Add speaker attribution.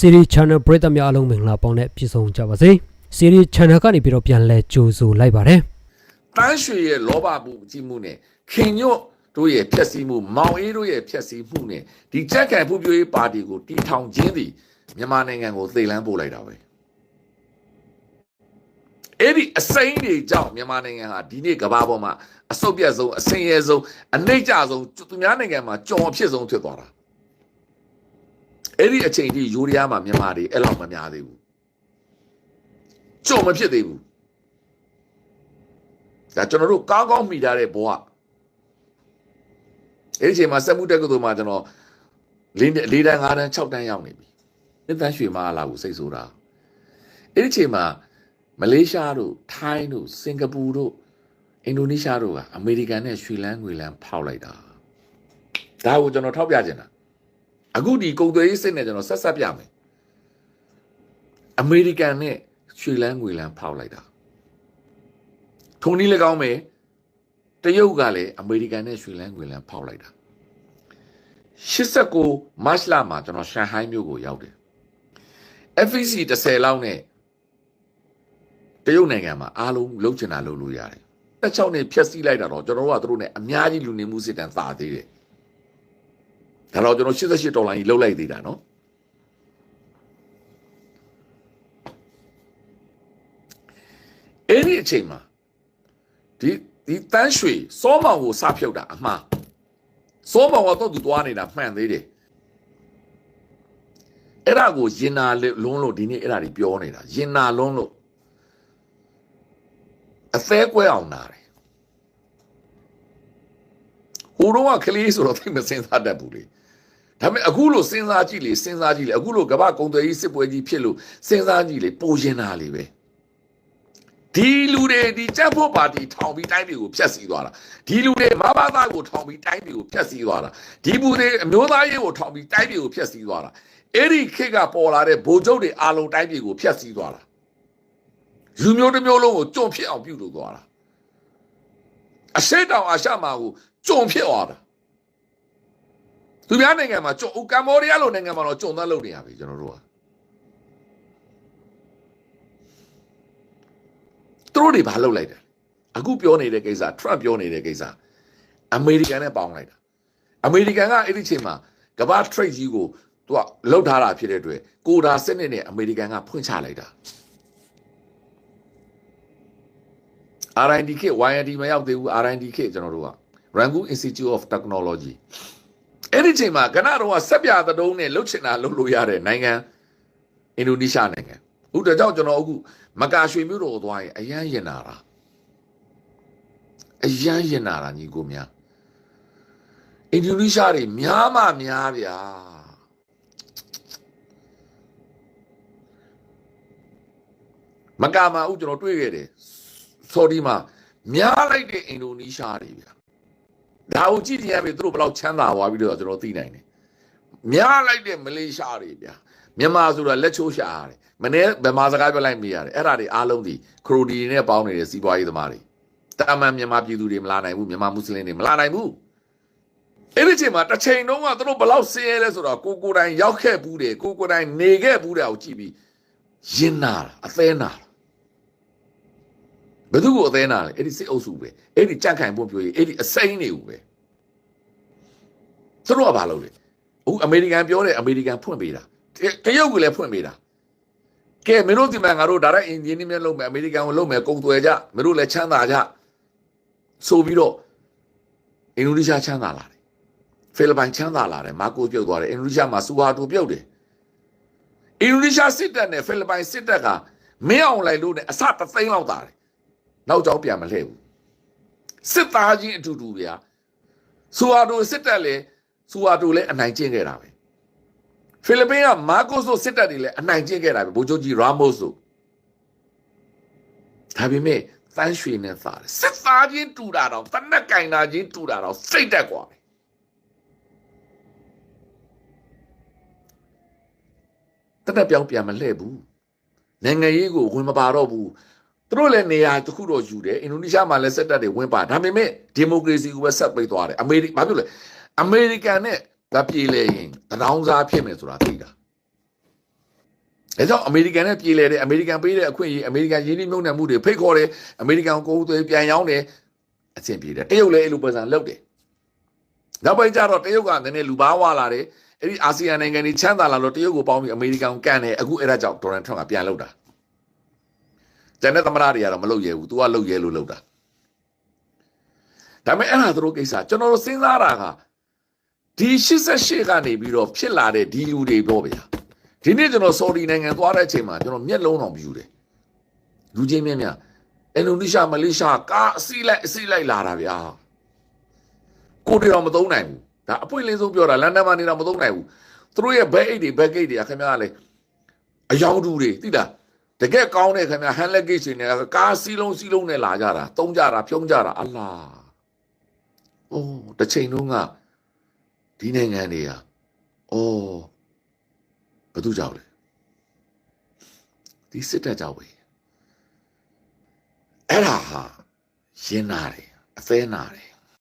Speaker 1: Series Channel ပရိသတ်များအားလုံးမင်္ဂလာပေါင်းနဲ့ပြည့်စုံကြပါစေ Series Channel ကနေပြီးတော့ပြန်လဲကြိုဆိုလိုက်ပါတယ်
Speaker 2: တန်းရွှေရဲ့လောဘမှုကြည့်မှုနဲ့ခင်ညွတ်တို့ရဲ့ဖြက်စီးမှုမောင်အေးတို့ရဲ့ဖြက်စီးမှုနဲ့ဒီကြက်ကန်ဖူးပြိုးရေးပါတီကိုတီထောင်ခြင်းသည်မြန်မာနိုင်ငံကိုသေလန်းပို့လိုက်တာပဲအဲ့ဒီအစိမ်းတွေကြောင့်မြန်မာနိုင်ငံဟာဒီနေ့ကမ္ဘာပေါ်မှာအဆုတ်ပြတ်ဆုံးအဆင်းရဲဆုံးအနှိမ့်ကျဆုံးသူများနိုင်ငံမှာကြော်အဖြစ်ဆုံးဖြစ်သွားတာ အဲ့ဒီအချိန်ထိယူရီးယားမှာမြန်မာတွေအဲ့လောက်မများသေးဘူးကြော်မဖြစ်သေးဘူးဒါကျွန်တော်တို့ကောင်းကောင်းမိထားတဲ့ဘဝအဲ့ဒီအချိန်မှာစက်မှုတက္ကသိုလ်မှာကျွန်တော်၄၄တန်း၅တန်း6တန်းရောက်နေပြီနှစ်တန်းရွှေမလာဘူးစိတ်ဆိုးတာအဲ့ဒီအချိန်မှာမလေးရှားတို့ထိုင်းတို့စင်ကာပူတို့အင်ဒိုနီးရှားတို့ကအမေရိကန်နဲ့ရွှေလန်းငွေလန်းဖောက်လိုက်တာဒါကိုကျွန်တော်ထောက်ပြချင်တာ အခုဒီကုန်သွယ်ရေးစစ်နဲ့ကျွန်တော်ဆက်ဆက်ပြမယ်အမေရိကန်နဲ့ရွှေလန်းငွေလန်းဖောက်လိုက်တာထုံနည်းလည်းကောင်းမယ်တရုတ်ကလည်းအမေရိကန်နဲ့ရွှေလန်းငွေလန်းဖောက်လိုက်တာ89မတ်လမှာကျွန်တော်ရှန်ဟိုင်းမြို့ကိုရောက်တယ် FEC 10လောက်နဲ့တရုတ်နိုင်ငံမှာအားလုံးလုံးချင်တာလုပ်လို့ရတယ်တက်ချောင်းနဲ့ဖြက်စီးလိုက်တာတော့ကျွန်တော်တို့ကသူတို့နဲ့အများကြီးလူနေမှုစစ်တမ်းသာသေးတယ် ဒါတော့ကျွန်တော်88ဒေါ်လာကြီးလုံးလိုက်သေးတာနော်အဲ့ဒီအချိန်မှာဒီဒီတန်းရွှေစောမောင်ကိုစဖြုတ်တာအမှားစောမောင်ကတော့သူသွားနေတာမှန်သေးတယ်အဲ့ဒါကိုရင်နာလွန်းလို့ဒီနေ့အဲ့ဒါတွေပြောနေတာရင်နာလွန်းလို့အသေးကွဲအောင်နာတယ် ဟိုတော့ကကလေးဆိုတော့သိမစင်စားတတ်ဘူးလေဒါပေမဲ့အခုလို့စဉ်းစားကြည့်လေစဉ်းစားကြည့်လေအခုလို့ကမ္ဘာကုံသွယ်ကြီးစစ်ပွဲကြီးဖြစ်လို့စဉ်းစားကြည့်လေပိုရင်နာလေပဲဒီလူတွေဒီကြက်ဖို့ပါတီထောင်ပြီးတိုင်းပြည်ကိုဖျက်ဆီးသွားတာဒီလူတွေမဘာသာကိုထောင်ပြီးတိုင်းပြည်ကိုဖျက်ဆီးသွားတာဒီဘူးတွေအမျိုးသားရေးကိုထောင်ပြီးတိုင်းပြည်ကိုဖျက်ဆီးသွားတာအဲ့ဒီခေတ်ကပေါ်လာတဲ့ဗိုလ်ချုပ်တွေအားလုံးတိုင်းပြည်ကိုဖျက်ဆီးသွားတာလူမျိုးတစ်မျိုးလုံးကိုကြုံဖြစ်အောင်ပြုလုပ်သွားတာအရှိတောင်အာရှမှာကို ကြုံဖြစ်သွားတာသူများနိုင်ငံမှာကြုံကမ္ဘောဒီးယားလိုနိုင်ငံမှာတော့ကြုံသားလုပ်နေရပြီကျွန်တော်တို့ကသူတို့တွေဘာလုပ်လိုက်တယ်အခုပြောနေတဲ့ကိစ္စ Trump ပြောနေတဲ့ကိစ္စအမေရိကန်နဲ့ပေါင်းလိုက်တာအမေရိကန်ကအဲ့ဒီချိန်မှာကမ္ဘာ trade ကြီးကိုသူကလှုပ်ထားတာဖြစ်တဲ့အတွက်ကိုဒါစနစ်နဲ့အမေရိကန်ကဖွင့်ချလိုက်တာ RIND ခေတ် YND မရောက်သေးဘူး RIND ခေတ်ကျွန်တော်တို့က Rangoon Institute of Technology အဲ့ဒီချိန်မှာကနတော့ဆက်ပြတဲ့တုံးနဲ့လှုပ်ချင်တာလှုပ်လို့ရတဲ့နိုင်ငံအင်ဒိုနီးရှားနိုင်ငံဥတကြောင့်ကျွန်တော်အခုမကာရွှေမြို့တော်ကိုသွားရင်အရန်ရင်နာတာအရန်ရင်နာတာညီကိုများအင်ဒိုနီးရှားတွေများမှများဗျာမကာမှာဥကျွန်တော်တွေ့ခဲ့တယ်ဆော်ဒီမှာများလိုက်တဲ့အင်ဒိုနီးရှားတွေဗျာ ဒါကိုကြည့်ကြရပြီသူတို့ဘယ်လောက်ချမ်းသာသွားပြီလို့ကျွန်တော်သိနိုင်တယ်များလိုက်တဲ့မလေးရှားတွေဗျာမြန်မာဆိုတာလက်ချိုးရှာရတယ်မနေ့ဗမာစကားပြောလိုက်မိရတယ်အဲ့ဒါတွေအားလုံးဒီခရိုဒီနဲ့ပေါင်းနေတဲ့စီးပွားရေးသမားတွေတာမန်မြန်မာပြည်သူတွေမလာနိုင်ဘူးမြန်မာမွတ်စလင်တွေမလာနိုင်ဘူးအဲ့ဒီချိန်မှာတစ်ချိန်တုန်းကသူတို့ဘယ်လောက်ဆင်းရဲလဲဆိုတော့ကိုကိုတိုင်ရောက်ခဲ့ဘူးတယ်ကိုကိုတိုင်နေခဲ့ဘူးတယ်ကိုကြည့်ပြီးရင်နာတာအသေးနာတာ ဘယ်သူကိုအသေးနာလဲအဲ့ဒီစစ်အုပ်စုပဲအဲ့ဒီကြန့်ခိုင်ဖို့ပြောရေးအဲ့ဒီအစိမ်းတွေကိုပဲသူတို့ကဘာလုပ်လဲအခုအမေရိကန်ပြောတဲ့အမေရိကန်ဖွင့်ပေးတာတရုတ်ကလည်းဖွင့်ပေးတာကဲမင်းတို့ဒီမှာငါတို့ဒါရက်အင်ဂျင်နီယာလုပ်မယ်အမေရိကန်ကိုလုပ်မယ်ကုန်သွယ်ကြမင်းတို့လည်းချမ်းသာကြဆိုပြီးတော့အင်ဒိုနီးရှားချမ်းသာလာတယ်ဖိလစ်ပိုင်ချမ်းသာလာတယ်မာကိုပြုတ်သွားတယ်အင်ဒိုနီးရှားမှာစူဟာတိုပြုတ်တယ်အင်ဒိုနီးရှားစစ်တပ်နဲ့ဖိလစ်ပိုင်စစ်တပ်ကမင်းအောင်လိုက်လို့နဲ့အစတသိန်းလောက်တာတယ် နောက်ကြောင်းပြန်မလှည့်ဘူးစစ်သားချင်းအတူတူဗျာစူဟာတိုစစ်တပ်လည်းစူဟာတိုလည်းအနိုင်ကျင့်ခဲ့တာပဲဖိလစ်ပိုင်ကမာကိုစ်တို့စစ်တပ်တွေလည်းအနိုင်ကျင့်ခဲ့တာပဲဗိုလ်ချုပ်ကြီးရာမို့စ်တို့ဒါပေမဲ့တန်းရွှေနဲ့သားတယ်စစ်သားချင်းတူတာတော့တနက်ကင်တာချင်းတူတာတော့စိတ်တက်กว่าပဲတနက်ပြောင်းပြန်မလှည့်ဘူးနိုင်ငံရေးကိုဝင်မပါတော့ဘူး သူတို့လည်းနေရာတစ်ခုတော့ယူတယ်အင်ဒိုနီးရှားမှာလည်းစစ်တပ်တွေဝင်ပါဒါပေမဲ့ဒီမိုကရေစီကိုပဲဆက်ပိတ်သွားတယ်အမေရိဘာဖြစ်လဲအမေရိကန်နဲ့ကပြေးလဲရင်တရောင်းစားဖြစ်မယ်ဆိုတာသိတာဒါကြောင့်အမေရိကန်နဲ့ပြည်လဲတယ်အမေရိကန်ပေးတဲ့အခွင့်အရေးအမေရိကန်ရင်းနှီးမြှုပ်နှံမှုတွေဖိတ်ခေါ်တယ်အမေရိကန်ကိုယ်သွေးပြန်ရောင်းတယ်အဆင်ပြေတယ်တရုတ်လည်းအဲ့လိုပုံစံလုပ်တယ်နောက်ပိုင်းကျတော့တရုတ်ကနည်းနည်းလူဘာဝလာတယ်အဲ့ဒီအာဆီယံနိုင်ငံတွေချမ်းသာလာလို့တရုတ်ကိုပေါင်းပြီးအမေရိကန်ကိုကန်တယ်အခုအဲ့ဒါကြောင့်ဒေါ်နယ်ထရန့်ကပြန်လုပ်တာ ကျန်တဲ့သမ္မတတွေကတော့မလုပ်ရဲဘူး तू ကလုပ်ရဲလို့လုပ်တာဒါပေမဲ့အဲ့ဒါသူတို့ကိစ္စကျွန်တော်တို့စဉ်းစားတာကဒီ88ကနေပြီးတော့ဖြစ်လာတဲ့ဒီလူတွေပြောဗျာဒီနေ့ကျွန်တော်ဆော်ဒီနိုင်ငံသွားတဲ့အချိန်မှာကျွန်တော်မျက်လုံးတော်ပြူတယ်လူချင်းမြတ်မြတ်အင်ဒိုနီးရှားမလေးရှားကားအစီလိုက်အစီလိုက်လာတာဗျာကိုတွေတော့မသုံးနိုင်ဘူးဒါအပွင့်လင်းဆုံးပြောတာလန်ဒန်မှာနေတော့မသုံးနိုင်ဘူးသူတို့ရဲ့ဘက်အိတ်တွေဘက်ဂိတ်တွေကခင်ဗျားကလေအယောင်တူတွေသိလား တကယ်ကောင်းတဲ့ခင်ဗျာဟန်လက်ဂိတ်တွေနဲ့ကားစီးလုံးစီးလုံးနဲ့လာကြတာသုံးကြတာဖြုံးကြတာအလားအိုးတစ်ချိန်လုံးကဒီနိုင်ငံတွေကအိုးဘယ်သူကြောက်လဲဒီစစ်တပ်ကြောက်ပဲအဲ့ဒါဟာရင်းနာတယ်အသေးနာတယ်